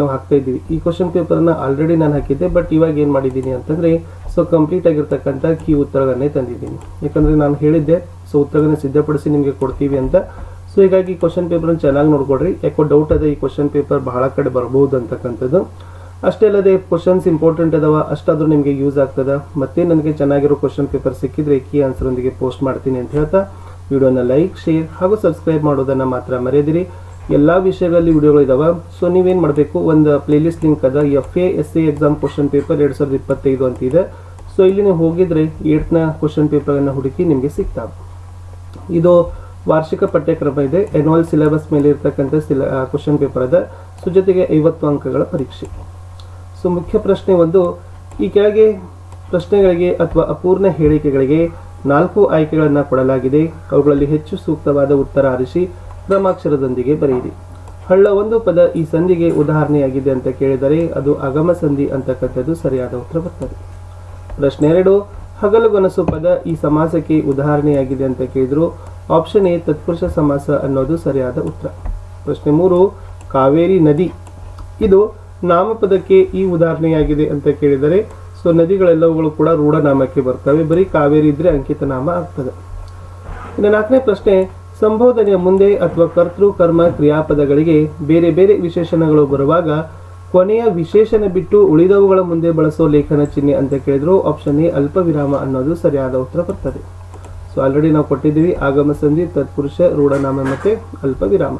ನಾವು ಹಾಕ್ತಾ ಇದ್ದೀವಿ. ಈ ಕ್ವಶನ್ ಪೇಪರ್ನ ಆಲ್ರೆಡಿ ನಾನು ಹಾಕಿದ್ದೆ ಬಟ್ ಇವಾಗ ಏನು ಮಾಡಿದ್ದೀನಿ ಅಂತಂದರೆ ಸೊ ಕಂಪ್ಲೀಟ್ ಆಗಿರ್ತಕ್ಕಂಥ ಕೀ ಉತ್ತರಗಳನ್ನೇ ತಂದಿದ್ದೀನಿ. ಯಾಕಂದರೆ ನಾನು ಹೇಳಿದ್ದೆ ಸೊ ಉತ್ತರಗಳನ್ನ ಸಿದ್ಧಪಡಿಸಿ ನಿಮಗೆ ಕೊಡ್ತೀವಿ ಅಂತ. ಸೊ ಹೀಗಾಗಿ ಕ್ವಶನ್ ಪೇಪರ್ನ ಚೆನ್ನಾಗಿ ನೋಡ್ಕೊಡ್ರಿ ಯಾಕೋ ಡೌಟ್ ಅದ ಈ ಕ್ವಶನ್ ಪೇಪರ್ ಬಹಳ ಕಡೆ ಬರ್ಬೋದು ಅಂತಕ್ಕಂಥದ್ದು. ಅಷ್ಟೇ ಅಲ್ಲದೆ ಕ್ವಶನ್ಸ್ ಇಂಪಾರ್ಟೆಂಟ್ ಅದಾವ, ಅಷ್ಟಾದರೂ ನಿಮಗೆ ಯೂಸ್ ಆಗ್ತದ. ಮತ್ತೆ ನನಗೆ ಚೆನ್ನಾಗಿರೋ ಕ್ವಶನ್ ಪೇಪರ್ ಸಿಕ್ಕಿದ್ರೆ ಕೀ ಆನ್ಸರ್ ಒಂದಿಗೆ ಪೋಸ್ಟ್ ಮಾಡ್ತೀನಿ ಅಂತ ಹೇಳ್ತಾ ವಿಡಿಯೋನ ಲೈಕ್ ಶೇರ್ ಹಾಗೂ ಸಬ್ಸ್ಕ್ರೈಬ್ ಮಾಡೋದನ್ನ ಮಾತ್ರ ಮರೆಯದಿರಿ. ಎಲ್ಲ ವಿಷಯಗಳಲ್ಲಿ ವಿಡಿಯೋಗಳು ಇದಾವೆ. ಸೊ ನೀವೇನು ಮಾಡಬೇಕು? ಒಂದು ಪ್ಲೇಲಿಸ್ಟ್ ಲಿಂಕ್ ಅದ. F A S A exam question paper ಎರಡು ಸಾವಿರದ ಇಪ್ಪತ್ತೈದು ಅಂತ ಇದೆ. ಸೊ ಇಲ್ಲಿ ನೀವು ಹೋಗಿದ್ರೆ ಏಟ್ನ ಕ್ವಶನ್ ಪೇಪರನ್ನು ಹುಡುಕಿ ನಿಮಗೆ ಸಿಗ್ತಾವೆ ಇದು ವಾರ್ಷಿಕ ಪಠ್ಯಕ್ರಮ ಇದೆ. ಎನ್ಯುವಲ್ ಸಿಲೆಬಸ್ ಮೇಲೆ ಇರತಕ್ಕಂಥ ಸಿಲ ಕ್ವಶನ್ ಪೇಪರ್ ಅದ. ಸೊ ಜೊತೆಗೆ ಐವತ್ತು ಅಂಕಗಳ ಪರೀಕ್ಷೆ. ಸೊ ಮುಖ್ಯ ಪ್ರಶ್ನೆ ಒಂದು, ಈ ಕೆಳಗೆ ಪ್ರಶ್ನೆಗಳಿಗೆ ಅಥವಾ ಅಪೂರ್ಣ ಹೇಳಿಕೆಗಳಿಗೆ ನಾಲ್ಕು ಆಯ್ಕೆಗಳನ್ನು ಕೊಡಲಾಗಿದೆ. ಅವುಗಳಲ್ಲಿ ಹೆಚ್ಚು ಸೂಕ್ತವಾದ ಉತ್ತರ ಆರಿಸಿ ಕ್ರಮಾಕ್ಷರದೊಂದಿಗೆ ಬರೆಯಿರಿ. ಹಳ್ಳ ಒಂದು ಪದ ಈ ಸಂಧಿಗೆ ಉದಾಹರಣೆಯಾಗಿದೆ ಅಂತ ಕೇಳಿದರೆ ಅದು ಅಗಮ ಸಂಧಿ ಅಂತಕ್ಕಂಥದ್ದು ಸರಿಯಾದ ಉತ್ತರ ಬರ್ತದೆ ಪ್ರಶ್ನೆ ಎರಡು, ಹಗಲುಗನಸು ಪದ ಈ ಸಮಾಸಕ್ಕೆ ಉದಾಹರಣೆಯಾಗಿದೆ ಅಂತ ಕೇಳಿದ್ರು ಆಪ್ಷನ್ ಎ ತತ್ಪುರುಷ ಸಮಾಸ ಅನ್ನೋದು ಸರಿಯಾದ ಉತ್ತರ. ಪ್ರಶ್ನೆ ಮೂರು, ಕಾವೇರಿ ನದಿ. ಇದು ನಾಮಪದಕ್ಕೆ ಈ ಉದಾಹರಣೆಯಾಗಿದೆ ಅಂತ ಕೇಳಿದರೆ, ಸೊ ನದಿಗಳೆಲ್ಲವುಗಳು ಕೂಡ ರೂಢನಾಮಕ್ಕೆ ಬರ್ತವೆ, ಬರೀ ಕಾವೇರಿ ಇದ್ರೆ ಅಂಕಿತ ನಾಮ ಆಗ್ತದೆ. ಇನ್ನು ನಾಲ್ಕನೇ ಪ್ರಶ್ನೆ ಸಂಬೋಧನೆಯ ಮುಂದೆ ಅಥವಾ ಕರ್ತೃ, ಕರ್ಮ, ಕ್ರಿಯಾಪದಗಳಿಗೆ ಬೇರೆ ಬೇರೆ ವಿಶೇಷಣಗಳು ಬರುವಾಗ ಕೊನೆಯ ವಿಶೇಷಣ ಬಿಟ್ಟು ಉಳಿದವುಗಳ ಮುಂದೆ ಬಳಸೋ ಲೇಖನ ಚಿಹ್ನೆ ಅಂತ ಕೇಳಿದ್ರು ಆಪ್ಷನ್ ಎ ಅಲ್ಪ ವಿರಾಮ ಅನ್ನೋದು ಸರಿಯಾದ ಉತ್ತರ ಬರ್ತದೆ ಸೊ ಆಲ್ರೆಡಿ ನಾವು ಕೊಟ್ಟಿದ್ದೀವಿ. ಆಗಮ ಸಂಧಿ, ತತ್ಪುರುಷ, ರೂಢನಾಮ ಮತ್ತೆ ಅಲ್ಪ ವಿರಾಮ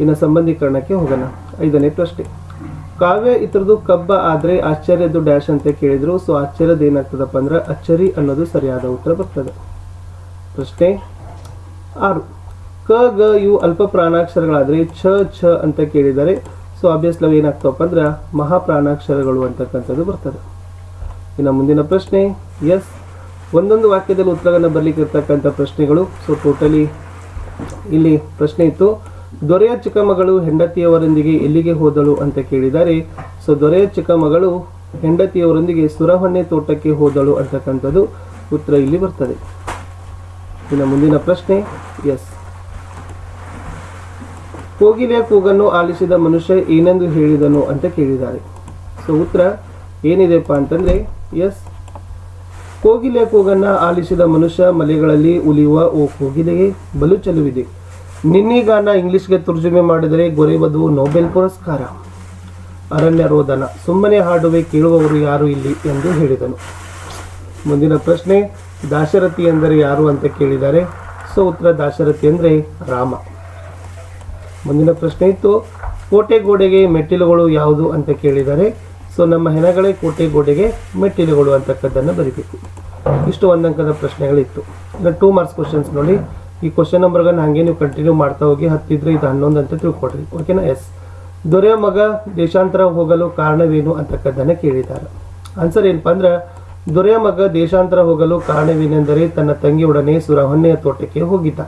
ಇನ್ನು ಸಂಬಂಧೀಕರಣಕ್ಕೆ ಹೋಗೋಣ. ಐದನೇ ಪ್ರಶ್ನೆ. ಕಾವ್ಯ ಇತರದು ಕಬ್ಬ ಆದರೆ ಆಶ್ಚರ್ಯದ್ದು ಡ್ಯಾಶ್ ಅಂತ ಕೇಳಿದ್ರು. ಸೊ ಆಶ್ಚರ್ಯದ ಏನಾಗ್ತದಪ್ಪ ಅಂದ್ರೆ ಅಚ್ಚರಿ ಅನ್ನೋದು ಸರಿಯಾದ ಉತ್ತರ ಬರ್ತದೆ. ಪ್ರಶ್ನೆ. ಆರು. ಕ, ಗ ಇವು ಅಲ್ಪ ಪ್ರಾಣಾಕ್ಷರಗಳಾದರೆ ಛ ಛ ಅಂತ ಕೇಳಿದರೆ ಸೊ ಅಭ್ಯಾಸ್ಲ ಏನಾಗ್ತವಪ್ಪ ಅಂದ್ರೆ ಮಹಾಪ್ರಾಣಾಕ್ಷರಗಳು ಅಂತಕ್ಕಂಥದ್ದು ಬರ್ತದೆ. ಇನ್ನು ಮುಂದಿನ ಪ್ರಶ್ನೆ ಎಸ್ ಒಂದೊಂದು ವಾಕ್ಯದಲ್ಲಿ ಉತ್ತರವನ್ನು ಬರಲಿಕ್ಕೆ ಇರ್ತಕ್ಕಂಥ ಪ್ರಶ್ನೆಗಳು ಸೊ ಟೋಟಲಿ ಇಲ್ಲಿ ಪ್ರಶ್ನೆ ಇತ್ತು. ದೊರೆಯ ಚಿಕ್ಕಮಗಳು ಹೆಂಡತಿಯವರೊಂದಿಗೆ ಎಲ್ಲಿಗೆ ಹೋದಳು ಅಂತ ಕೇಳಿದರೆ ಸೊ ದೊರೆಯ ಚಿಕ್ಕಮಗಳು ಹೆಂಡತಿಯವರೊಂದಿಗೆ ಸುರಹೊನ್ನೆ ತೋಟಕ್ಕೆ ಹೋದಳು ಅಂತಕ್ಕಂಥದ್ದು ಉತ್ತರ ಇಲ್ಲಿ ಬರ್ತದೆ. ಇನ್ನು ಮುಂದಿನ ಪ್ರಶ್ನೆ ಎಸ್ ಕೋಗಿಲೆಯ ಕೂಗನ್ನು ಆಲಿಸಿದ ಮನುಷ್ಯ ಏನೆಂದು ಹೇಳಿದನು ಅಂತ ಕೇಳಿದ್ದಾರೆ. ಸೊ ಉತ್ತರ ಏನಿದೆಪ್ಪ ಅಂತಂದ್ರೆ ಎಸ್ ಕೋಗಿಲೆಯ ಕೂಗನ್ನ ಆಲಿಸಿದ ಮನುಷ್ಯ ಮಲೆಗಳಲ್ಲಿ ಉಲಿಯುವ ಓ ಕೋಗಿಲೆಗೆ ಬಲು ಚೆಲುವಿದೆ. ನಿನ್ನಿಗಾನ ಇಂಗ್ಲಿಷ್ಗೆ ತುರ್ಜುಮೆ ಮಾಡಿದರೆ ಗೊರೆಯುವುದು ನೊಬೆಲ್ ಪುರಸ್ಕಾರ. ಅರಣ್ಯ ರೋದನ. ಸುಮ್ಮನೆ ಹಾಡುವೆ ಕೇಳುವವರು ಯಾರು ಇಲ್ಲಿ ಎಂದು ಹೇಳಿದನು. ಮುಂದಿನ ಪ್ರಶ್ನೆ ದಾಶರಥಿ ಎಂದರೆ ಯಾರು ಅಂತ ಕೇಳಿದ್ದಾರೆ ಸೊ ಉತ್ತರ ದಾಶರಥಿ ಅಂದರೆ ರಾಮ. ಮುಂದಿನ ಪ್ರಶ್ನೆ ಇತ್ತು ಕೋಟೆ ಗೋಡೆಗೆ ಮೆಟ್ಟಿಲುಗಳು ಯಾವುದು ಅಂತ ಕೇಳಿದ್ದಾರೆ ಸೊ ನಮ್ಮ ಹೆಣಗಳೇ ಕೋಟೆ ಗೋಡೆಗೆ ಮೆಟ್ಟಿಲುಗಳು ಅಂತಕ್ಕದ್ದನ್ನು ಬರಿಬೇಕು. ಇಷ್ಟು ಒಂದಂಕದ ಪ್ರಶ್ನೆಗಳಿತ್ತು. ಇನ್ನು ಟೂ ಮಾರ್ಕ್ಸ್ ಕ್ವಶನ್ಸ್ ನೋಡಿ. ಈ ಕ್ವಶನ್ ನಂಬರ್ಗನ್ನು ಹಾಗೆ ನೀವು ಕಂಟಿನ್ಯೂ ಮಾಡ್ತಾ ಹೋಗಿ ಹತ್ತಿದ್ರೆ ಇದು ಹನ್ನೊಂದು ಅಂತ ತಿಳ್ಕೊಡ್ರಿ ಓಕೆನಾ ಎಸ್ ದೊರೆಯ ಮಗ ದೇಶಾಂತರ ಹೋಗಲು ಕಾರಣವೇನು ಅಂತಕ್ಕದ್ದನ್ನು ಕೇಳಿದ್ದಾರೆ. ಆನ್ಸರ್ ಏನಪ್ಪ ಅಂದ್ರೆ ದೊರೆಯ ಮಗ ದೇಶಾಂತರ ಹೋಗಲು ಕಾರಣವೇನೆಂದರೆ ತನ್ನ ತಂಗಿಯೊಡನೆ ಸುರಹೊನ್ನೆಯ ತೋಟಕ್ಕೆ ಹೋಗಿದ್ದ.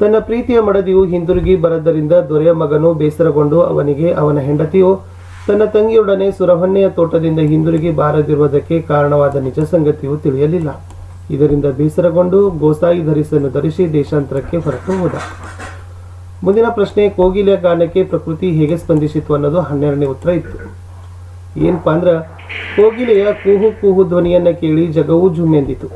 ತನ್ನ ಪ್ರೀತಿಯ ಮಡದಿಯು ಹಿಂದಿರುಗಿ ಬರದ್ದರಿಂದ ದೊರೆಯ ಮಗನು ಬೇಸರಗೊಂಡು ಅವನಿಗೆ, ಅವನ ಹೆಂಡತಿಯು ತನ್ನ ತಂಗಿಯೊಡನೆ ಸುರಹೊನ್ನೆಯ ತೋಟದಿಂದ ಹಿಂದಿರುಗಿ ಬಾರದಿರುವುದಕ್ಕೆ ಕಾರಣವಾದ ನಿಜ ಸಂಗತಿಯು ತಿಳಿಯಲಿಲ್ಲ. ಇದರಿಂದ ಬೇಸರಗೊಂಡು ಗೋಸಾಯಿ ಧರಿಸನ್ನು ಧರಿಸಿ ದೇಶಾಂತರಕ್ಕೆ ಹೊರಟು ಹೋದ. ಮುಂದಿನ ಪ್ರಶ್ನೆ, ಕೋಗಿಲೆಯ ಗಾನಕ್ಕೆ ಪ್ರಕೃತಿ ಹೇಗೆ ಸ್ಪಂದಿಸಿತು ಅನ್ನೋದು ಹನ್ನೆರಡನೇ ಉತ್ತರ ಇತ್ತು. ಏನಪ್ಪಾ ಅಂದ್ರ ಕೋಗಿಲೆಯ ಕೂಹು ಕೂಹು ಧ್ವನಿಯನ್ನ ಕೇಳಿ ಜಗವು ಜುಮ್ಮೆಂದಿತು.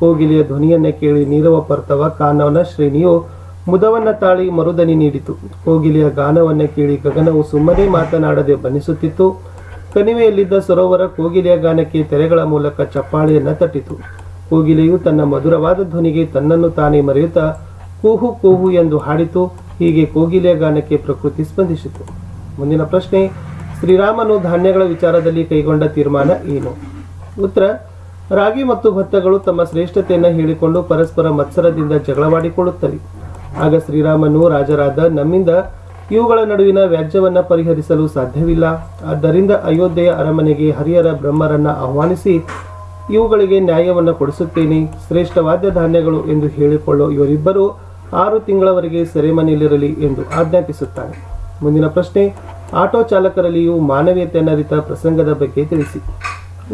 ಕೋಗಿಲೆಯ ಧ್ವನಿಯನ್ನ ಕೇಳಿ ನೀರವ ಪರ್ತವ ಕಾನವನ ಶ್ರೇಣಿಯು ಮುದವನ್ನ ತಾಳಿ ಮರುದನಿ ನೀಡಿತು. ಕೋಗಿಲೆಯ ಗಾನವನ್ನ ಕೇಳಿ ಗಗನವು ಸುಮ್ಮನೆ ಮಾತನಾಡದೆ ಬನಿಸುತ್ತಿತ್ತು. ಕಣಿವೆಯಲ್ಲಿದ್ದ ಸರೋವರ ಕೋಗಿಲೆಯ ಗಾನಕ್ಕೆ ತೆರೆಗಳ ಮೂಲಕ ಚಪ್ಪಾಳೆಯನ್ನ ತಟ್ಟಿತು. ಕೋಗಿಲೆಯು ತನ್ನ ಮಧುರವಾದ ಧ್ವನಿಗೆ ತನ್ನನ್ನು ತಾನೇ ಮರೆಯುತ್ತಾ ಕೂಹು ಕೂಹು ಎಂದು ಹಾಡಿತು. ಹೀಗೆ ಕೋಗಿಲೆಯ ಗಾನಕ್ಕೆ ಪ್ರಕೃತಿ ಸ್ಪಂದಿಸಿತು. ಮುಂದಿನ ಪ್ರಶ್ನೆ ಶ್ರೀರಾಮನು ಧಾನ್ಯಗಳ ವಿಚಾರದಲ್ಲಿ ಕೈಗೊಂಡ ತೀರ್ಮಾನ ಏನು? ಉತ್ತರ, ರಾಗಿ ಮತ್ತು ಭತ್ತಗಳು ತಮ್ಮ ಶ್ರೇಷ್ಠತೆಯನ್ನು ಹೇಳಿಕೊಂಡು ಪರಸ್ಪರ ಮತ್ಸರದಿಂದ ಜಗಳವಾಡಿಕೊಳ್ಳುತ್ತವೆ. ಆಗ ಶ್ರೀರಾಮನು ರಾಜರಾದ ನಮ್ಮಿಂದ ಇವುಗಳ ನಡುವಿನ ವ್ಯಾಜ್ಯವನ್ನು ಪರಿಹರಿಸಲು ಸಾಧ್ಯವಿಲ್ಲ. ಆದ್ದರಿಂದ ಅಯೋಧ್ಯೆಯ ಅರಮನೆಗೆ ಹರಿಹರ ಬ್ರಹ್ಮರನ್ನ ಆಹ್ವಾನಿಸಿ, ಇವುಗಳಿಗೆ ನ್ಯಾಯವನ್ನು ಕೊಡಿಸುತ್ತೇನೆ. ಶ್ರೇಷ್ಠವಾದ ಧಾನ್ಯಗಳು ಎಂದು ಹೇಳಿಕೊಳ್ಳೋ ಇವರಿಬ್ಬರು ಆರು ತಿಂಗಳವರೆಗೆ ಸೆರೆಮನೆಯಲ್ಲಿರಲಿ ಎಂದು ಆಜ್ಞಾಪಿಸುತ್ತಾನೆ ಮುಂದಿನ ಪ್ರಶ್ನೆ ಆಟೋ ಚಾಲಕರಲ್ಲಿಯೂ ಮಾನವೀಯತೆಯನ್ನು ಅರಿತ ಪ್ರಸಂಗದ ಬಗ್ಗೆ ತಿಳಿಸಿ.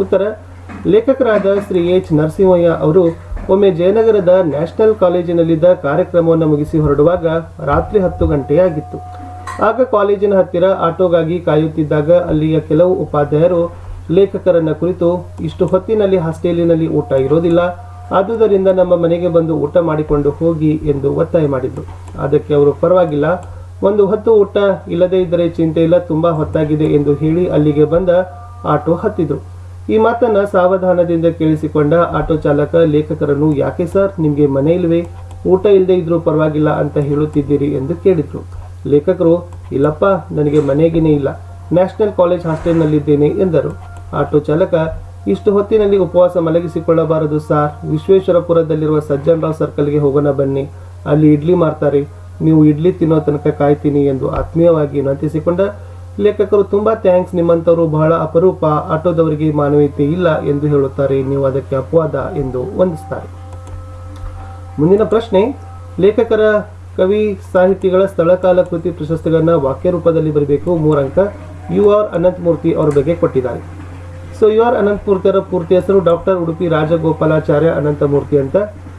ಉತ್ತರ, ಲೇಖಕರಾದ ಶ್ರೀ ಎಚ್ ನರಸಿಂಹಯ್ಯ ಅವರು ಒಮ್ಮೆ ಜಯನಗರದ ನ್ಯಾಷನಲ್ ಕಾಲೇಜಿನಲ್ಲಿದ್ದ ಕಾರ್ಯಕ್ರಮವನ್ನು ಮುಗಿಸಿ ಹೊರಡುವಾಗ ರಾತ್ರಿ ಹತ್ತು ಗಂಟೆಯಾಗಿತ್ತು. ಆಗ ಕಾಲೇಜಿನ ಹತ್ತಿರ ಆಟೋಗಾಗಿ ಕಾಯುತ್ತಿದ್ದಾಗ ಅಲ್ಲಿಯ ಕೆಲವು ಉಪಾಧ್ಯಾಯರು ಲೇಖಕರನ್ನ ಕುರಿತು ಇಷ್ಟು ಹೊತ್ತಿನಲ್ಲಿ ಹಾಸ್ಟೆಲಿನಲ್ಲಿ ಊಟ ಇರೋದಿಲ್ಲ, ಆದುದರಿಂದ ನಮ್ಮ ಮನೆಗೆ ಬಂದು ಊಟ ಮಾಡಿಕೊಂಡು ಹೋಗಿ ಎಂದು ಒತ್ತಾಯ ಮಾಡಿದ್ರು. ಅದಕ್ಕೆ ಅವರು ಪರವಾಗಿಲ್ಲ ಒಂದು ಹೊತ್ತು ಊಟ ಇಲ್ಲದೇ ಇದ್ದರೆ ಚಿಂತೆ ಇಲ್ಲ, ತುಂಬಾ ಹೊತ್ತಾಗಿದೆ ಎಂದು ಹೇಳಿ ಅಲ್ಲಿಗೆ ಬಂದ ಆಟೋ ಹತ್ತಿದ್ರು. ಈ ಮಾತನ್ನ ಸಾವಧಾನದಿಂದ ಕೇಳಿಸಿಕೊಂಡ ಆಟೋ ಚಾಲಕ, ಲೇಖಕರನ್ನು, ಯಾಕೆ ಸರ್, ನಿಮಗೆ ಮನೆ ಇಲ್ವೇ? ಊಟ ಇಲ್ಲದೆ ಇದ್ರೂ ಪರವಾಗಿಲ್ಲ ಅಂತ ಹೇಳುತ್ತಿದ್ದೀರಿ ಎಂದು ಕೇಳಿದ್ರು. ಲೇಖಕರು, ಇಲ್ಲಪ್ಪ, ನನಗೆ ಮನೆಗೇನೇ ಇಲ್ಲ. ನ್ಯಾಷನಲ್ ಕಾಲೇಜ್ ಹಾಸ್ಟೆಲ್ನಲ್ಲಿದ್ದೇನೆ ಎಂದರು. ಆಟೋ ಚಾಲಕ, ಇಷ್ಟು ಹೊತ್ತಿನಲ್ಲಿ ಉಪವಾಸ ಮಲಗಿಸಿಕೊಳ್ಳಬಾರದು ಸಾರ್. ವಿಶ್ವೇಶ್ವರಪುರದಲ್ಲಿರುವ ಸಜ್ಜನ್ ರಾವ್ ಸರ್ಕಲ್ಗೆ ಹೋಗೋಣ ಬನ್ನಿ. ಅಲ್ಲಿ ಇಡ್ಲಿ ಮಾರ್ತಾರೆ ನೀವು ಇಡ್ಲಿ ತಿನ್ನೋ ತನಕ ಕಾಯ್ತೀನಿ ಎಂದು ಆತ್ಮೀಯವಾಗಿ ವಿನಂತಿಸಿಕೊಂಡ ಲೇಖಕರು, ತುಂಬಾ ಥ್ಯಾಂಕ್ಸ್. ನಿಮ್ಮಂತವರು ಬಹಳ ಅಪರೂಪ. ಆಟೋದವರಿಗೆ ಮಾನವೀಯತೆ ಇಲ್ಲ ಎಂದು ಹೇಳುತ್ತಾರೆ. ನೀವು ಅದಕ್ಕೆ ಅಪವಾದ ಎಂದು ವಂದಿಸ್ತಾರೆ ಮುಂದಿನ ಪ್ರಶ್ನೆ, ಲೇಖಕರ ಕವಿ ಸಾಹಿತಿಗಳ ಸ್ಥಳಕಾಲ ಕೃತಿ ಪ್ರಶಸ್ತಿಗಳನ್ನ ವಾಕ್ಯ ರೂಪದಲ್ಲಿ ಬರಬೇಕು. ಮೂರಂಕ, ಯು ಆರ್ ಅನಂತಮೂರ್ತಿ ಅವರ ಬಗ್ಗೆ ಕೊಟ್ಟಿದ್ದಾರೆ. ಸೊ, ಯು ಆರ್ ಅನಂತಮೂರ್ತಿ ಅವರ ಪೂರ್ತಿ ಹೆಸರು ಡಾಕ್ಟರ್ ಉಡುಪಿ ರಾಜಗೋಪಾಲಾಚಾರ್ಯ ಅನಂತಮೂರ್ತಿ ಅಂತ.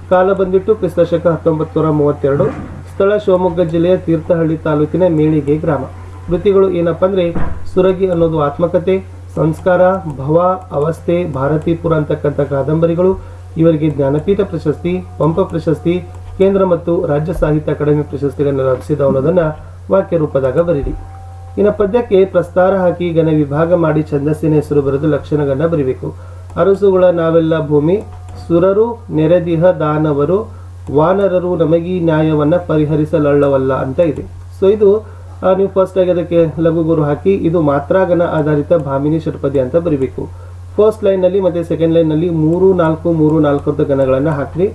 ಕಾಲ ಬಂದಿಟ್ಟು ಕ್ರಿಸ್ತಶಕ ಹತ್ತೊಂಬತ್ತು ನೂರ ಮೂವತ್ತೆರಡು. ಸ್ಥಳ ಶಿವಮೊಗ್ಗ ಜಿಲ್ಲೆಯ ತೀರ್ಥಹಳ್ಳಿ ತಾಲೂಕಿನ ಮೇಳಿಗೆ ಗ್ರಾಮ. ಕೃತಿಗಳು ಏನಪ್ಪ ಅಂದ್ರೆ ಸುರಗಿ ಅನ್ನೋದು ಆತ್ಮಕತೆ, ಸಂಸ್ಕಾರ, ಭವ, ಅವಸ್ಥೆ, ಭಾರತೀಪುರ ಅಂತಕ್ಕಂಥ ಕಾದಂಬರಿಗಳು. ಇವರಿಗೆ ಜ್ಞಾನಪೀಠ ಪ್ರಶಸ್ತಿ, ಪಂಪ ಪ್ರಶಸ್ತಿ, ಕೇಂದ್ರ ಮತ್ತು ರಾಜ್ಯ ಸಾಹಿತ್ಯ ಅಕಾಡೆಮಿ ಪ್ರಶಸ್ತಿಗಳನ್ನು ಲಭಿಸಿದ ಅನ್ನೋದನ್ನ ವಾಕ್ಯ ರೂಪದಾಗ ಬರೀರಿ. ಇನ್ನು ಪದ್ಯಕ್ಕೆ ಪ್ರಸ್ತಾರ ಹಾಕಿ ಗಣ ವಿಭಾಗ ಮಾಡಿ ಛಂದಸ್ಸಿನ ಹೆಸರು ಬರೆದು ಲಕ್ಷಣಗಳನ್ನ ಬರಿಬೇಕು. ಅರಸುಗಳ ನಾವೆಲ್ಲ ಭೂಮಿ, ಸುರರು ನೆರೆದಿಹ ದಾನವರು ವಾನರರು ನಮಗೀ ನ್ಯಾಯವನ್ನು ಪರಿಹರಿಸಲಳ್ಳವಲ್ಲ ಅಂತ ಇದೆ. ಸೊ ಇದು ನೀವು ಫಸ್ಟ್ ಆಗಿ ಅದಕ್ಕೆ ಲಘುಗುರು ಹಾಕಿ, ಇದು ಮಾತ್ರಾಗನ ಆಧಾರಿತ ಭಾಮಿನಿ ಷಟ್ಪದಿ ಅಂತ ಬರಿಬೇಕು. ಫಸ್ಟ್ ಲೈನಲ್ಲಿ ಮತ್ತು ಸೆಕೆಂಡ್ ಲೈನ್ನಲ್ಲಿ ಮೂರು, ನಾಲ್ಕು ಮೂರು, ನಾಲ್ಕು ಅಂತ ಗಣಗಳನ್ನು ಹಾಕಿರಿ.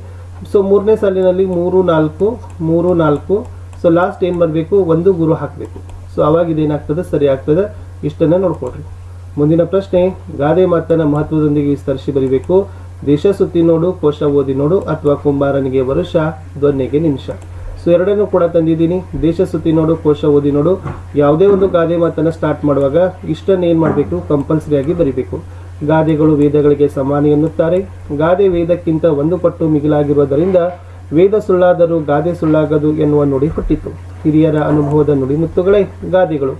ಸೊ ಮೂರನೇ ಸಾಲಿನಲ್ಲಿ ಮೂರು, ನಾಲ್ಕು ಮೂರು, ನಾಲ್ಕು. ಸೊ ಲಾಸ್ಟ್ ಏನು ಬರಬೇಕು? ಒಂದು ಗುರು ಹಾಕಬೇಕು. ಸೊ ಅವಾಗ ಇದೇನಾಗ್ತದೆ? ಸರಿ ಆಗ್ತದೆ. ಇಷ್ಟನ್ನು ನೋಡ್ಕೊಡ್ರಿ ಮುಂದಿನ ಪ್ರಶ್ನೆ, ಗಾದೆ ಮಾತನ್ನು ಮಹತ್ವದೊಂದಿಗೆ ವಿಸ್ತರಿಸಿ ಬರಿಬೇಕು. ದೇಶ ಸುತ್ತಿ ನೋಡು, ಕೋಶ ಓದಿ ನೋಡು ಅಥವಾ ಕುಂಬಾರನಿಗೆ ವರುಷ, ದೊನ್ನೆಗೆ ನಿಮಿಷ. ಸೊ ಎರಡನ್ನೂ ಕೂಡ ತಂದಿದ್ದೀನಿ. ದೇಶ ಸುತ್ತಿ ನೋಡು, ಕೋಶ ಓದಿ ನೋಡು. ಯಾವುದೇ ಒಂದು ಗಾದೆ ಮಾತನ್ನು ಸ್ಟಾರ್ಟ್ ಮಾಡುವಾಗ ಇಷ್ಟನ್ನು ಏನು ಮಾಡಬೇಕು? ಕಂಪಲ್ಸರಿಯಾಗಿ ಬರೀಬೇಕು. ಗಾದೆಗಳು ವೇದಗಳಿಗೆ ಸಮಾನ ಎನ್ನುತ್ತಾರೆ. ಗಾದೆ ವೇದಕ್ಕಿಂತ ಒಂದು ಪಟ್ಟು ಮಿಗಿಲಾಗಿರುವುದರಿಂದ ವೇದ ಸುಳ್ಳಾದರೂ ಗಾದೆ ಸುಳ್ಳಾಗದು ಎನ್ನುವ ನುಡಿ ಹುಟ್ಟಿತು. ಹಿರಿಯರ ಅನುಭವದ ನುಡಿಮುತ್ತುಗಳೇ ಗಾದೆಗಳು.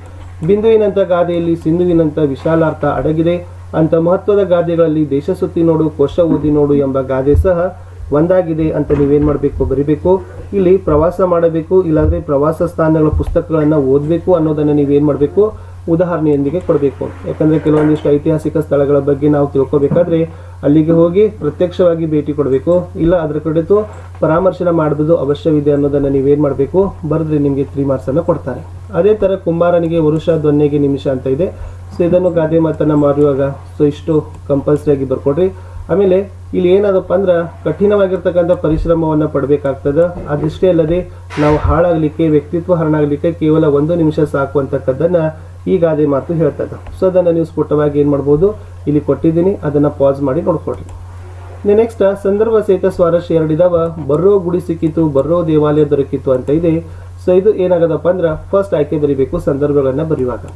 ಬಿಂದುವಿನಂಥ ಗಾದೆಯಲ್ಲಿ ಸಿಂಧುವಿನಂಥ ವಿಶಾಲಾರ್ಥ ಅಡಗಿದೆ. ಅಂತ ಮಹತ್ವದ ಗಾದೆಗಳಲ್ಲಿ ದೇಶ ಸುತ್ತಿ ನೋಡು, ಕೋಶ ಓದಿ ನೋಡು ಎಂಬ ಗಾದೆ ಸಹ ಒಂದಾಗಿದೆ ಅಂತ ನೀವೇನು ಮಾಡಬೇಕು, ಬರಿಬೇಕು? ಇಲ್ಲಿ ಪ್ರವಾಸ ಮಾಡಬೇಕು, ಇಲ್ಲಾಂದರೆ ಪ್ರವಾಸ ಸ್ಥಾನಗಳ ಪುಸ್ತಕಗಳನ್ನು ಓದಬೇಕು ಅನ್ನೋದನ್ನ ನೀವೇನು ಮಾಡಬೇಕು? ಉದಾಹರಣೆಯೊಂದಿಗೆ ಕೊಡಬೇಕು. ಯಾಕಂದ್ರೆ ಕೆಲವೊಂದಿಷ್ಟು ಐತಿಹಾಸಿಕ ಸ್ಥಳಗಳ ಬಗ್ಗೆ ನಾವು ತಿಳ್ಕೊಬೇಕಾದ್ರೆ ಅಲ್ಲಿಗೆ ಹೋಗಿ ಪ್ರತ್ಯಕ್ಷವಾಗಿ ಭೇಟಿ ಕೊಡಬೇಕು. ಇಲ್ಲ ಅದರ ಕುರಿತು ಪರಾಮರ್ಶನ ಮಾಡುವುದು ಅವಶ್ಯವಿದೆ ಅನ್ನೋದನ್ನ ನೀವೇನು ಮಾಡಬೇಕು? ಬರೆದ್ರೆ ನಿಮಗೆ ತ್ರೀ ಮಾರ್ಕ್ಸನ್ನು ಕೊಡ್ತಾರೆ. ಅದೇ ಥರ ಕುಂಬಾರನಿಗೆ ವರುಷ ದೊನ್ನೆಗೆ ನಿಮಿಷ ಅಂತ ಇದೆ. ಸೊ ಇದನ್ನು ಗಾದೆ ಮಾತನ್ನ ಮಾಡುವಾಗ ಸೊ ಇಷ್ಟು ಕಂಪಲ್ಸರಿ ಆಗಿ ಬರ್ಕೊಡ್ರಿ. ಆಮೇಲೆ, ಇಲ್ಲಿ ಏನಾದಪ್ಪ ಅಂದ್ರೆ, ಕಠಿಣವಾಗಿರ್ತಕ್ಕಂಥ ಪರಿಶ್ರಮವನ್ನು ಪಡ್ಬೇಕಾಗ್ತದ. ಅದಿಷ್ಟೇ ಅಲ್ಲದೆ, ನಾವು ಹಾಳಾಗ್ಲಿಕ್ಕೆ, ವ್ಯಕ್ತಿತ್ವ ಹರಣಾಗ್ಲಿಕ್ಕೆ ಕೇವಲ ಒಂದು ನಿಮಿಷ ಸಾಕು ಅಂತಕ್ಕದ್ದನ್ನ ಈ ಗಾದೆ ಮಾತು ಹೇಳ್ತದ. ಸೊ ಅದನ್ನ ನೀವು ಸ್ಫುಟವಾಗಿ ಏನು ಮಾಡ್ಬೋದು, ಇಲ್ಲಿ ಕೊಟ್ಟಿದ್ದೀನಿ. ಅದನ್ನ ಪಾಸ್ ಮಾಡಿ ನೋಡ್ಕೊಡ್ರಿ ನೆಕ್ಸ್ಟ್ ಸಂದರ್ಭ ಸಹಿತ ಸ್ವಾರಸ್ಯ ಎರಡಿದಾವ. ಬರೋ ಗುಡಿ ಸಿಕ್ಕಿತು ಬರೋ ದೇವಾಲಯ ದೊರಕಿತು ಅಂತ ಇದೆ. ಸೊ ಇದು ಏನಾಗದಪ್ಪ ಅಂದ್ರೆ ಫಸ್ಟ್ ಆಯ್ಕೆ ಬರಿಬೇಕು ಸಂದರ್ಭಗಳನ್ನ ಬರೆಯುವಾಗ.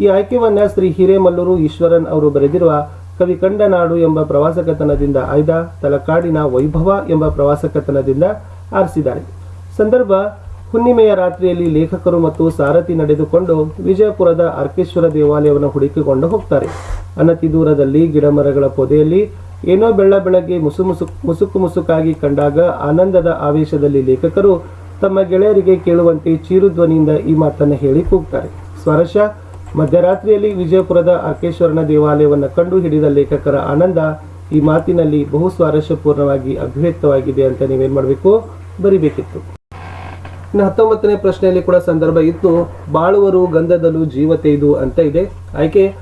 ಈ ಆಯ್ಕೆವನ್ನ ಶ್ರೀ ಹಿರೇಮಲ್ಲೂರು ಈಶ್ವರನ್ ಅವರು ಬರೆದಿರುವ ಕವಿ ಕಂಡ ಎಂಬ ಪ್ರವಾಸ ಕಥನದಿಂದ ಆಯ್ದ ತಲಕಾಡಿನ ವೈಭವ ಎಂಬ ಪ್ರವಾಸ ಕಥನದಿಂದ ಆರಿಸಿದ್ದಾರೆ. ಸಂದರ್ಭ, ಹುಣ್ಣಿಮೆಯ ರಾತ್ರಿಯಲ್ಲಿ ಲೇಖಕರು ಮತ್ತು ಸಾರಥಿ ನಡೆದುಕೊಂಡು ವಿಜಯಪುರದ ಅರ್ಕೇಶ್ವರ ದೇವಾಲಯವನ್ನು ಹುಡುಕಿಕೊಂಡು ಹೋಗ್ತಾರೆ. ಅನತಿ ದೂರದಲ್ಲಿ ಗಿಡಮರಗಳ ಪೊದೆಯಲ್ಲಿ ಏನೋ ಬೆಳ್ಳ ಬೆಳಗ್ಗೆ ಮುಸು ಮುಸು ಮುಸುಕು ಮುಸುಕಾಗಿ ಕಂಡಾಗ ಆನಂದದ ಆವೇಶದಲ್ಲಿ ಲೇಖಕರು ತಮ್ಮ ಗೆಳೆಯರಿಗೆ ಕೇಳುವಂತೆ ಚೀರು ಧ್ವನಿಯಿಂದ ಈ ಮಾತನ್ನು ಹೇಳಿ ಕೂಗ್ತಾರೆ. ಸ್ವರಶ ಮಧ್ಯರಾತ್ರಿಯಲ್ಲಿ ವಿಜಯಪುರದ ಅರ್ಕೇಶ್ವರನ ದೇವಾಲಯವನ್ನು ಕಂಡು ಹಿಡಿದ ಲೇಖಕರ ಆನಂದ ಈ ಮಾತಿನಲ್ಲಿ ಬಹು ಸ್ವಾರಸ್ಯಪೂರ್ಣವಾಗಿ ಅಭಿವ್ಯಕ್ತವಾಗಿದೆ ಅಂತ ನೀವೇನು ಮಾಡಬೇಕು? ಬರಿಬೇಕಿತ್ತು. ಇನ್ನು ಹತ್ತೊಂಬತ್ತನೇ ಪ್ರಶ್ನೆಯಲ್ಲಿ ಕೂಡ ಸಂದರ್ಭ ಇತ್ತು. ಬಾಳುವರು ಗಂಧದಲು ಜೀವತೆಯ್ದು ಅಂತ ಇದೆ. ಆಯ್ಕೆ,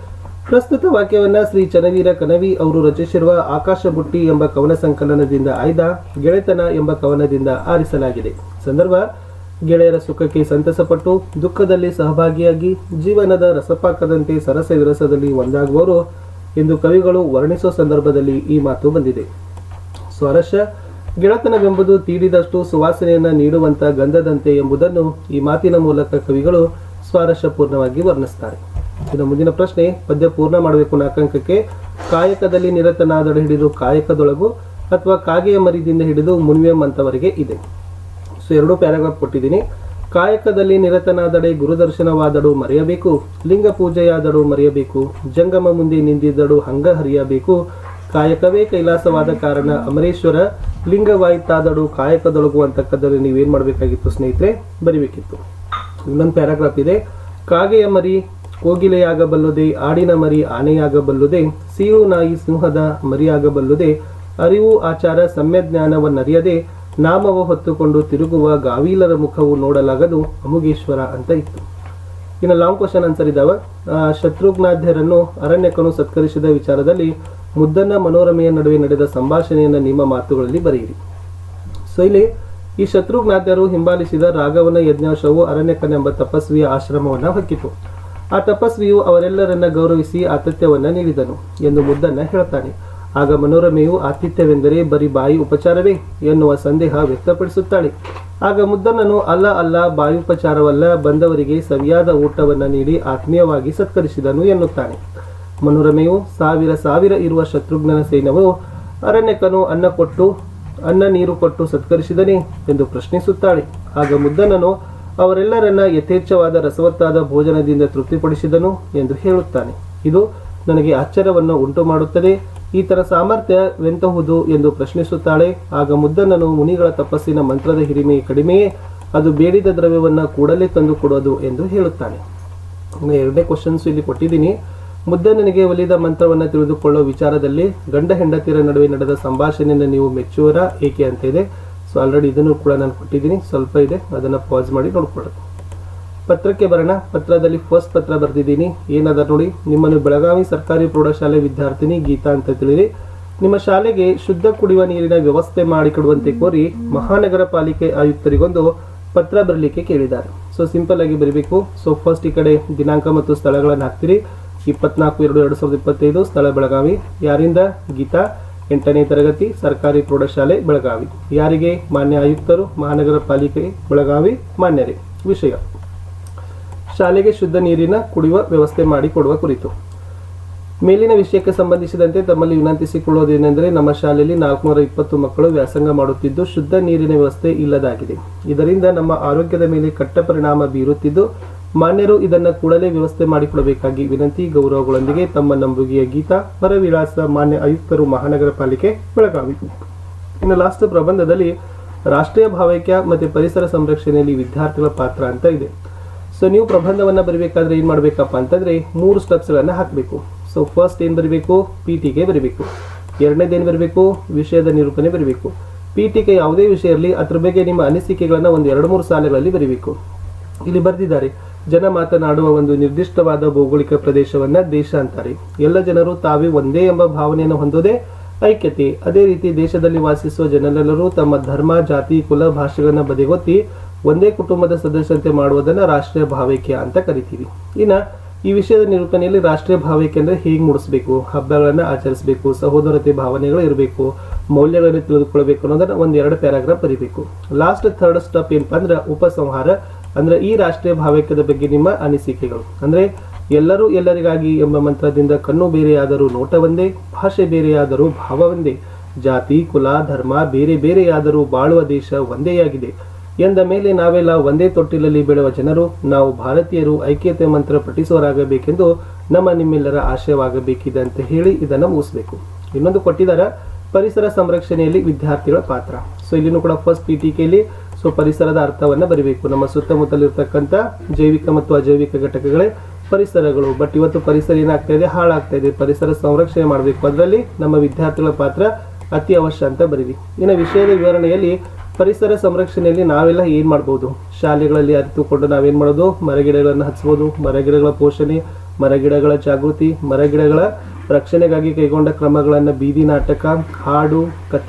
ಪ್ರಸ್ತುತ ವಾಕ್ಯವನ್ನ ಶ್ರೀ ಚನವೀರ ಕನವಿ ಅವರು ರಚಿಸಿರುವ ಆಕಾಶ ಬುಟ್ಟಿ ಎಂಬ ಕವನ ಸಂಕಲನದಿಂದ ಆಯ್ದ, ಗೆಳೆತನ ಎಂಬ ಕವನದಿಂದ ಆರಿಸಲಾಗಿದೆ. ಸಂದರ್ಭ ಗೆಳೆಯರ ಸುಖಕ್ಕೆ ಸಂತಸಪಟ್ಟು ದುಃಖದಲ್ಲಿ ಸಹಭಾಗಿಯಾಗಿ ಜೀವನದ ರಸಪಾಕದಂತೆ ಸರಸ ವಿರಸದಲ್ಲಿ ಒಂದಾಗುವವರು ಎಂದು ಕವಿಗಳು ವರ್ಣಿಸುವ ಸಂದರ್ಭದಲ್ಲಿ ಈ ಮಾತು ಬಂದಿದೆ. ಸ್ವಾರಸ್ಯ ಗೆಳತನವೆಂಬುದು ತೀಡಿದಷ್ಟು ಸುವಾಸನೆಯನ್ನು ನೀಡುವಂತ ಗಂಧದಂತೆ ಎಂಬುದನ್ನು ಈ ಮಾತಿನ ಮೂಲಕ ಕವಿಗಳು ಸ್ವಾರಸ್ಯಪೂರ್ಣವಾಗಿ ವರ್ಣಿಸ್ತಾರೆ. ಇನ್ನು ಮುಂದಿನ ಪ್ರಶ್ನೆ, ಪದ್ಯ ಪೂರ್ಣ ಮಾಡಬೇಕು ನಾಲ್ಕಂಕಕ್ಕೆ ಕಾಯಕದಲ್ಲಿ ನಿರತನಾದಡ ಹಿಡಿದು ಕಾಯಕದೊಳಗು ಅಥವಾ ಕಾಗೆಯ ಮರಿದಿಂದ ಹಿಡಿದು ಮುನ್ವೆಂ ಅಂತವರೆಗೆ ಇದೆ. ಸೊ ಎರಡು ಪ್ಯಾರಾಗ್ರಾಫ್ ಕೊಟ್ಟಿದ್ದೀನಿ. ಕಾಯಕದಲ್ಲಿ ನಿರತನಾದಡೆ ಗುರುದರ್ಶನವಾದಡು ಮರೆಯಬೇಕು. ಲಿಂಗ ಪೂಜೆಯಾದಡು ಮರೆಯಬೇಕು. ಜಂಗಮ ಮುಂದೆ ನಿಂದಿದ್ದಡು ಹಂಗ ಹರಿಯಬೇಕು. ಕಾಯಕವೇ ಕೈಲಾಸವಾದ ಕಾರಣ ಅಮರೇಶ್ವರ ಲಿಂಗವಾಯಿತಾದಡು ಕಾಯಕದೊಳಗು ಅಂತಕ್ಕಂಥದ್ದು ನೀವೇನು ಮಾಡಬೇಕಾಗಿತ್ತು ಸ್ನೇಹಿತರೆ? ಬರಿಬೇಕಿತ್ತು. ಇನ್ನೊಂದು ಪ್ಯಾರಾಗ್ರಾಫ್ ಇದೆ. ಕಾಗೆಯ ಮರಿ ಕೋಗಿಲೆಯಾಗಬಲ್ಲದೆ, ಆಡಿನ ಮರಿ ಆನೆಯಾಗಬಲ್ಲುದೆ ಸಿಯು ನಾಯಿ ಸಿಂಹದ ಮರಿಯಾಗಬಲ್ಲುದೆ, ಅರಿವು ಆಚಾರ ಸಮ್ಯಜ್ಞಾನವನ್ನರಿಯದೆ ನಾಮವ ಹೊತ್ತುಕೊಂಡು ತಿರುಗುವ ಗಾವೀಲರ ಮುಖವು ನೋಡಲಾಗದು ಅಮುಗೇಶ್ವರ ಅಂತ ಇತ್ತು. ಇನ್ನು ಲಾಂಗ್ ಕ್ವಶನ್ ಆನ್ಸರ್ ಇದಾವ ಆ, ಶತ್ರುಘ್ನಾಧ್ಯರನ್ನು ಅರಣ್ಯಕನು ಸತ್ಕರಿಸಿದ ವಿಚಾರದಲ್ಲಿ ಮುದ್ದನ್ನ ಮನೋರಮೆಯ ನಡುವೆ ನಡೆದ ಸಂಭಾಷಣೆಯನ್ನು ನಿಮ್ಮ ಮಾತುಗಳಲ್ಲಿ ಬರೆಯಿರಿ. ಸೊ ಇಲ್ಲಿ ಈ ಶತ್ರುಘ್ನಾಧ್ಯರು ಹಿಂಬಾಲಿಸಿದ ರಾಘವನ ಯಜ್ಞಾಂಶವು ಅರಣ್ಯಕನೆಂಬ ತಪಸ್ವಿಯ ಆಶ್ರಮವನ್ನ ಹಕ್ಕಿತು. ಆ ತಪಸ್ವಿಯು ಅವರೆಲ್ಲರನ್ನ ಗೌರವಿಸಿ ಆತಿಥ್ಯವನ್ನ ನೀಡಿದನು ಎಂದು ಮುದ್ದನ್ನ ಹೇಳ್ತಾನೆ. ಆಗ ಮನೋರಮೆಯು ಆತಿಥ್ಯವೆಂದರೆ ಬರೀ ಬಾಯಿ ಉಪಚಾರವೇ ಎನ್ನುವ ಸಂದೇಹ ವ್ಯಕ್ತಪಡಿಸುತ್ತಾಳೆ. ಆಗ ಮುದ್ದನನು ಅಲ್ಲ ಅಲ್ಲ, ಬಾಯಿ ಉಪಚಾರವಲ್ಲ, ಬಂದವರಿಗೆ ಸವಿಯಾದ ಊಟವನ್ನ ನೀಡಿ ಆತ್ಮೀಯವಾಗಿ ಸತ್ಕರಿಸಿದನು ಎನ್ನುತ್ತಾನೆ. ಮನೋರಮೆಯು ಸಾವಿರ ಸಾವಿರ ಇರುವ ಶತ್ರುಘ್ನನ ಸೈನ್ಯವು ಅರಣ್ಯಕನು ಅನ್ನ ಕೊಟ್ಟು, ಅನ್ನ ನೀರು ಕೊಟ್ಟು ಸತ್ಕರಿಸಿದನೆ ಎಂದು ಪ್ರಶ್ನಿಸುತ್ತಾಳೆ. ಆಗ ಮುದ್ದನನು ಅವರೆಲ್ಲರನ್ನ ಯಥೇಚ್ಛವಾದ ರಸವತ್ತಾದ ಭೋಜನದಿಂದ ತೃಪ್ತಿಪಡಿಸಿದನು ಎಂದು ಹೇಳುತ್ತಾನೆ. ಇದು ನನಗೆ ಆಶ್ಚರ್ಯವನ್ನು ಉಂಟು ಮಾಡುತ್ತದೆ ಈ ತರ ಸಾಮರ್ಥ್ಯವೆಂತಹುದು ಎಂದು ಪ್ರಶ್ನಿಸುತ್ತಾಳೆ. ಆಗ ಮುದ್ದನನು ಮುನಿಗಳ ತಪಸ್ಸಿನ ಮಂತ್ರದ ಹಿರಿಮೆ ಕಡಿಮೆಯೇ, ಅದು ಬೇಡಿದ ದ್ರವ್ಯವನ್ನು ಕೂಡಲೇ ತಂದು ಕೊಡೋದು ಎಂದು ಹೇಳುತ್ತಾನೆ. ಎರಡನೇ ಕ್ವಶನ್ಸ್ ಇಲ್ಲಿ ಕೊಟ್ಟಿದ್ದೀನಿ. ಮುದ್ದನನಿಗೆ ಒಲಿದ ಮಂತ್ರವನ್ನು ತಿಳಿದುಕೊಳ್ಳುವ ವಿಚಾರದಲ್ಲಿ ಗಂಡ ಹೆಂಡತಿರ ನಡುವೆ ನಡೆದ ಸಂಭಾಷಣೆಯನ್ನು ನೀವು ಮೆಚ್ಚುವರ ಏಕೆ ಅಂತ ಇದೆ. ಸೊ ಆಲ್ರೆಡಿ ಇದನ್ನು ಕೂಡ ನಾನು ಕೊಟ್ಟಿದ್ದೀನಿ. ಸ್ವಲ್ಪ ಇದೆ, ಅದನ್ನು ಪಾಸ್ ಮಾಡಿ ನೋಡ್ಕೊಳ್ಳಿ ಪತ್ರಕ್ಕೆ ಬರೋಣ. ಪತ್ರದಲ್ಲಿ ಫಸ್ಟ್ ಪತ್ರ ಬರೆದಿದ್ದೀನಿ. ಏನದ ನೋಡಿ, ನಿಮ್ಮನ್ನು ಬೆಳಗಾವಿ ಸರ್ಕಾರಿ ಪ್ರೌಢಶಾಲೆ ವಿದ್ಯಾರ್ಥಿನಿ ಗೀತಾ ಅಂತ ತಿಳಿದಿರಿ ನಿಮ್ಮ ಶಾಲೆಗೆ ಶುದ್ಧ ಕುಡಿಯುವ ನೀರಿನ ವ್ಯವಸ್ಥೆ ಮಾಡಿಕೊಡುವಂತೆ ಕೋರಿ ಮಹಾನಗರ ಪಾಲಿಕೆ ಆಯುಕ್ತರಿಗೊಂದು ಪತ್ರ ಬರಲಿಕ್ಕೆ ಕೇಳಿದ್ದಾರೆ. ಸೊ ಸಿಂಪಲ್ ಆಗಿ ಬರೀಬೇಕು. ಸೊ ಫಸ್ಟ್ ಈ ಕಡೆ ದಿನಾಂಕ ಮತ್ತು ಸ್ಥಳಗಳನ್ನು ಹಾಕ್ತೀರಿ. ಇಪ್ಪತ್ನಾಲ್ಕು, ಎರಡು ಎರಡು ಸಾವಿರದ ಇಪ್ಪತ್ತೈದು, ಸ್ಥಳ ಬೆಳಗಾವಿ. ಯಾರಿಂದ? ಗೀತಾ. ಎಂಟನೇ ತರಗತಿ, ಸರ್ಕಾರಿ ಪ್ರೌಢಶಾಲೆ, ಬೆಳಗಾವಿ. ಯಾರಿಗೆ? ಮಾನ್ಯ ಆಯುಕ್ತರು, ಮಹಾನಗರ ಪಾಲಿಕೆ, ಬೆಳಗಾವಿ. ಮಾನ್ಯರೇ. ವಿಷಯ. ಶಾಲೆಗೆ ಶುದ್ಧ ನೀರಿನ ಕುಡಿಯುವ ವ್ಯವಸ್ಥೆ ಮಾಡಿಕೊಡುವ ಕುರಿತು. ಮೇಲಿನ ವಿಷಯಕ್ಕೆ ಸಂಬಂಧಿಸಿದಂತೆ ತಮ್ಮಲ್ಲಿ ವಿನಂತಿಸಿಕೊಳ್ಳುವುದೇನೆಂದರೆ ನಮ್ಮ ಶಾಲೆಯಲ್ಲಿ ನಾಲ್ಕುನೂರ ಇಪ್ಪತ್ತು ಮಕ್ಕಳು ವ್ಯಾಸಂಗ ಮಾಡುತ್ತಿದ್ದು, ಶುದ್ಧ ನೀರಿನ ವ್ಯವಸ್ಥೆ ಇಲ್ಲದಾಗಿದೆ. ಇದರಿಂದ ನಮ್ಮ ಆರೋಗ್ಯದ ಮೇಲೆ ಕಟ್ಟ ಪರಿಣಾಮ ಬೀರುತ್ತಿದ್ದು, ಮಾನ್ಯರು ಇದನ್ನು ಕೂಡಲೇ ವ್ಯವಸ್ಥೆ ಮಾಡಿಕೊಡಬೇಕಾಗಿ ವಿನಂತಿ, ಗೌರವಗಳೊಂದಿಗೆ ತಮ್ಮ ನಂಬುಗೆಯ ಗೀತಾ ಹೊರವಿಳಾಸ ಮಾನ್ಯ ಆಯುಕ್ತರು ಮಹಾನಗರ ಪಾಲಿಕೆ ಬೆಳಗಾವಿ. ಇನ್ನು ಲಾಸ್ಟ್ ಪ್ರಬಂಧದಲ್ಲಿ ರಾಷ್ಟ್ರೀಯ ಭಾವೈಕ್ಯ ಮತ್ತು ಪರಿಸರ ಸಂರಕ್ಷಣೆಯಲ್ಲಿ ವಿದ್ಯಾರ್ಥಿಗಳ ಪಾತ್ರ ಅಂತ ಇದೆ. ಸೊ ನೀವು ಪ್ರಬಂಧವನ್ನು ಬರಬೇಕಾದ್ರೆ ಏನು ಮಾಡಬೇಕಪ್ಪ ಅಂತಂದರೆ ಮೂರು ಸ್ಟೆಪ್ಸ್ಗಳನ್ನು ಹಾಕಬೇಕು. ಸೊ ಫಸ್ಟ್ ಏನು ಬರಬೇಕು? ಪಿ ಟಿಗೆ ಬರಬೇಕು. ಎರಡನೇದೇನು ಬರಬೇಕು? ವಿಷಯದ ನಿರೂಪಣೆ ಬರಬೇಕು. ಪಿ ಟಿಗೆ ಯಾವುದೇ ವಿಷಯ ಇರಲಿ, ಅದ್ರ ಬಗ್ಗೆ ನಿಮ್ಮ ಅನಿಸಿಕೆಗಳನ್ನು ಒಂದು ಎರಡು ಮೂರು ಸಾಲುಗಳಲ್ಲಿ ಬರೀಬೇಕು. ಇಲ್ಲಿ ಬರೆದಿದ್ದಾರೆ, ಜನ ಮಾತನಾಡುವ ಒಂದು ನಿರ್ದಿಷ್ಟವಾದ ಭೌಗೋಳಿಕ ಪ್ರದೇಶವನ್ನು ದೇಶ ಅಂತಾರೆ. ಎಲ್ಲ ಜನರು ತಾವೇ ಒಂದೇ ಎಂಬ ಭಾವನೆಯನ್ನು ಹೊಂದೋದೇ ಐಕ್ಯತೆ. ಅದೇ ರೀತಿ ದೇಶದಲ್ಲಿ ವಾಸಿಸುವ ಜನರೆಲ್ಲರೂ ತಮ್ಮ ಧರ್ಮ, ಜಾತಿ, ಕುಲ, ಭಾಷೆಗಳನ್ನು ಬದಿಗೊತ್ತಿ ಒಂದೇ ಕುಟುಂಬದ ಸದಸ್ಯರಂತೆ ಮಾಡುವುದನ್ನು ರಾಷ್ಟ್ರೀಯ ಭಾವೈಕ್ಯ ಅಂತ ಕರಿತೀವಿ. ಇನ್ನು ಈ ವಿಷಯದ ನಿರೂಪಣೆಯಲ್ಲಿ ರಾಷ್ಟ್ರೀಯ ಭಾವೈಕ್ಯ ಅಂದ್ರೆ ಹೇಗೆ ಮೂಡಿಸಬೇಕು, ಹಬ್ಬಗಳನ್ನು ಆಚರಿಸಬೇಕು, ಸಹೋದರತೆ ಭಾವನೆಗಳು ಇರಬೇಕು, ಮೌಲ್ಯಗಳನ್ನು ತಿಳಿದುಕೊಳ್ಬೇಕು ಅನ್ನೋದನ್ನು ಒಂದು ಎರಡು ಪ್ಯಾರಾಗ್ರಾಫ್ ಬರೀಬೇಕು. ಲಾಸ್ಟ್ ಥರ್ಡ್ ಸ್ಟೆಪ್ ಏನಪ್ಪ ಅಂದ್ರೆ ಉಪಸಂಹಾರ, ಅಂದ್ರೆ ಈ ರಾಷ್ಟ್ರೀಯ ಭಾವೈಕ್ಯದ ಬಗ್ಗೆ ನಿಮ್ಮ ಅನಿಸಿಕೆಗಳು. ಅಂದರೆ ಎಲ್ಲರೂ ಎಲ್ಲರಿಗಾಗಿ ಎಂಬ ಮಂತ್ರದಿಂದ ಕಣ್ಣು ಬೇರೆಯಾದರೂ ನೋಟ ಒಂದೇ ಭಾಷೆ ಬೇರೆಯಾದರೂ ಭಾವ ಒಂದೇ ಜಾತಿ, ಕುಲ, ಧರ್ಮ ಬೇರೆ ಬೇರೆಯಾದರೂ ಬಾಳುವ ದೇಶ ಒಂದೇಯಾಗಿದೆ ಎಂದ ಮೇಲೆ ನಾವೆಲ್ಲ ಒಂದೇ ತೊಟ್ಟಿಲಲ್ಲಿ ಬೆಳೆಯುವ ಜನರು, ನಾವು ಭಾರತೀಯರು ಐಕ್ಯತೆ ಮಂತ್ರ ಪಠಿಸುವರಾಗಬೇಕೆಂದು ನಮ್ಮ ನಿಮ್ಮೆಲ್ಲರ ಆಶಯವಾಗಬೇಕಿದೆ ಅಂತ ಹೇಳಿ ಇದನ್ನು ಮುಗಿಸ್ಬೇಕು. ಇನ್ನೊಂದು ಕೊಟ್ಟಿದ್ದಾರೆ, ಪರಿಸರ ಸಂರಕ್ಷಣೆಯಲ್ಲಿ ವಿದ್ಯಾರ್ಥಿಗಳ ಪಾತ್ರ. ಸೊ ಇಲ್ಲಿನೂ ಕೂಡ ಫಸ್ಟ್ ಪಿ ಟಿ ಕೆಲಿ ಸೊ ಪರಿಸರದ ಅರ್ಥವನ್ನ ಬರಿಬೇಕು. ನಮ್ಮ ಸುತ್ತಮುತ್ತಲಿರ್ತಕ್ಕಂಥ ಜೈವಿಕ ಮತ್ತು ಅಜೈವಿಕ ಘಟಕಗಳೇ ಪರಿಸರಗಳು. ಬಟ್ ಇವತ್ತು ಪರಿಸರ ಏನಾಗ್ತಾ ಇದೆ? ಹಾಳಾಗ್ತಾ ಇದೆ. ಪರಿಸರ ಸಂರಕ್ಷಣೆ ಮಾಡಬೇಕು. ಅದರಲ್ಲಿ ನಮ್ಮ ವಿದ್ಯಾರ್ಥಿಗಳ ಪಾತ್ರ ಅತಿ ಅವಶ್ಯ ಅಂತ ಬರೀರಿ. ಇನ್ನು ವಿಷಯದ ವಿವರಣೆಯಲ್ಲಿ ಪರಿಸರ ಸಂರಕ್ಷಣೆಯಲ್ಲಿ ನಾವೆಲ್ಲ ಏನು ಮಾಡ್ಬೋದು? ಶಾಲೆಗಳಲ್ಲಿ ಅರಿತುಕೊಂಡು ನಾವೇನು ಮಾಡೋದು? ಮರಗಿಡಗಳನ್ನು ಹಚ್ಬೋದು ಮರಗಿಡಗಳ ಪೋಷಣೆ ಮರಗಿಡಗಳ ಜಾಗೃತಿ ಮರಗಿಡಗಳ ರಕ್ಷಣೆಗಾಗಿ ಕೈಗೊಂಡ ಕ್ರಮಗಳನ್ನು ಬೀದಿ ನಾಟಕ, ಹಾಡು, ಕಥೆ.